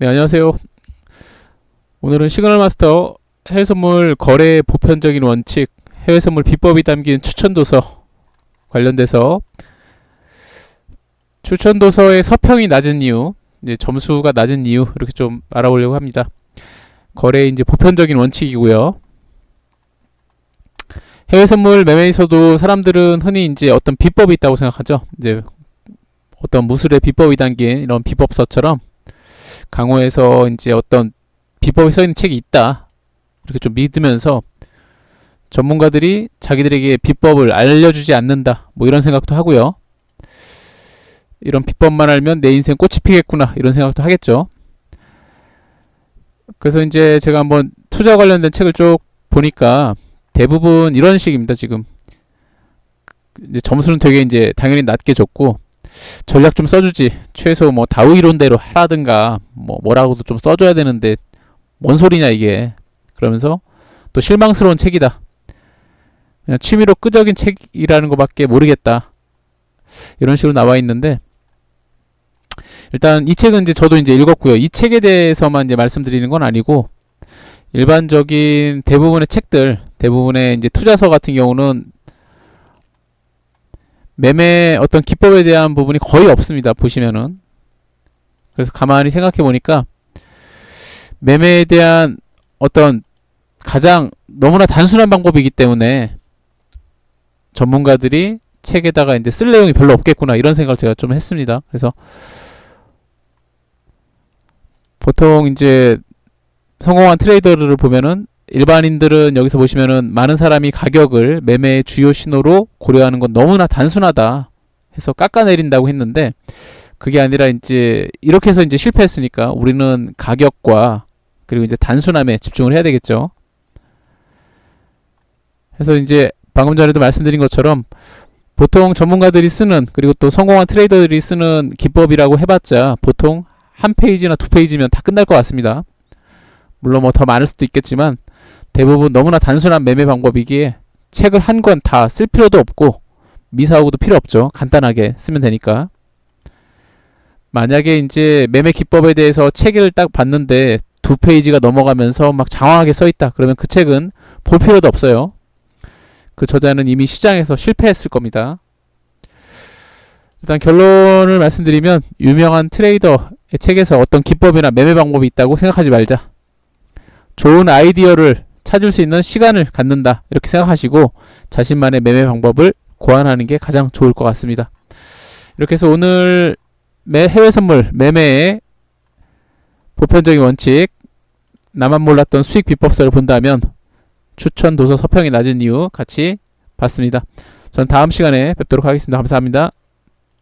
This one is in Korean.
네, 안녕하세요. 오늘은 시그널 마스터 해외 선물 거래 보편적인 원칙, 해외 선물 비법이 담긴 추천 도서 관련돼서 추천 도서의 서평이 낮은 이유, 이제 점수가 낮은 이유 이렇게 좀 알아보려고 합니다. 거래 이제 보편적인 원칙이고요. 해외 선물 매매에서도 사람들은 흔히 이제 어떤 비법이 있다고 생각하죠. 이제 어떤 무술의 비법이 담긴 이런 비법서처럼 강호에서 이제 어떤 비법이 써 있는 책이 있다. 이렇게 좀 믿으면서 전문가들이 자기들에게 비법을 알려주지 않는다. 뭐 이런 생각도 하고요. 이런 비법만 알면 내 인생 꽃이 피겠구나. 이런 생각도 하겠죠. 그래서 이제 제가 한번 투자 관련된 책을 쭉 보니까 대부분 이런 식입니다. 지금 점수는 되게 이제 당연히 낮게 줬고 전략 좀 써주지. 최소 뭐 다우 이론대로 하라든가 뭐 뭐라고도 좀 써줘야 되는데 뭔 소리냐 이게. 그러면서 또 실망스러운 책이다. 그냥 취미로 끄적인 책이라는 것밖에 모르겠다. 이런 식으로 나와 있는데 일단 이 책은 이제 저도 이제 읽었고요. 이 책에 대해서만 이제 말씀드리는 건 아니고 일반적인 대부분의 책들, 대부분의 이제 투자서 같은 경우는 매매 어떤 기법에 대한 부분이 거의 없습니다. 보시면은. 그래서 가만히 생각해 보니까 매매에 대한 어떤 가장 너무나 단순한 방법이기 때문에 전문가들이 책에다가 이제 쓸 내용이 별로 없겠구나 이런 생각을 제가 좀 했습니다. 그래서 보통 이제 성공한 트레이더를 보면은 일반인들은 여기서 보시면은 많은 사람이 가격을 매매의 주요 신호로 고려하는 건 너무나 단순하다 해서 깎아내린다고 했는데 그게 아니라 이제 이렇게 해서 이제 실패했으니까 우리는 가격과 그리고 이제 단순함에 집중을 해야 되겠죠. 그래서 이제 방금 전에도 말씀드린 것처럼 보통 전문가들이 쓰는 그리고 또 성공한 트레이더들이 쓰는 기법이라고 해봤자 보통 한 페이지나 두 페이지면 다 끝날 것 같습니다. 물론 뭐 더 많을 수도 있겠지만 대부분 너무나 단순한 매매 방법이기에 책을 한 권 다 쓸 필요도 없고 미사하고도 필요 없죠. 간단하게 쓰면 되니까. 만약에 이제 매매 기법에 대해서 책을 딱 봤는데 두 페이지가 넘어가면서 막 장황하게 써 있다. 그러면 그 책은 볼 필요도 없어요. 그 저자는 이미 시장에서 실패했을 겁니다. 일단 결론을 말씀드리면 유명한 트레이더의 책에서 어떤 기법이나 매매 방법이 있다고 생각하지 말자. 좋은 아이디어를 찾을 수 있는 시간을 갖는다. 이렇게 생각하시고 자신만의 매매 방법을 고안하는 게 가장 좋을 것 같습니다. 이렇게 해서 오늘 매 해외 선물 매매의 보편적인 원칙 나만 몰랐던 수익 비법서를 본다면 추천 도서 서평이 낮은 이유 같이 봤습니다. 전 다음 시간에 뵙도록 하겠습니다. 감사합니다.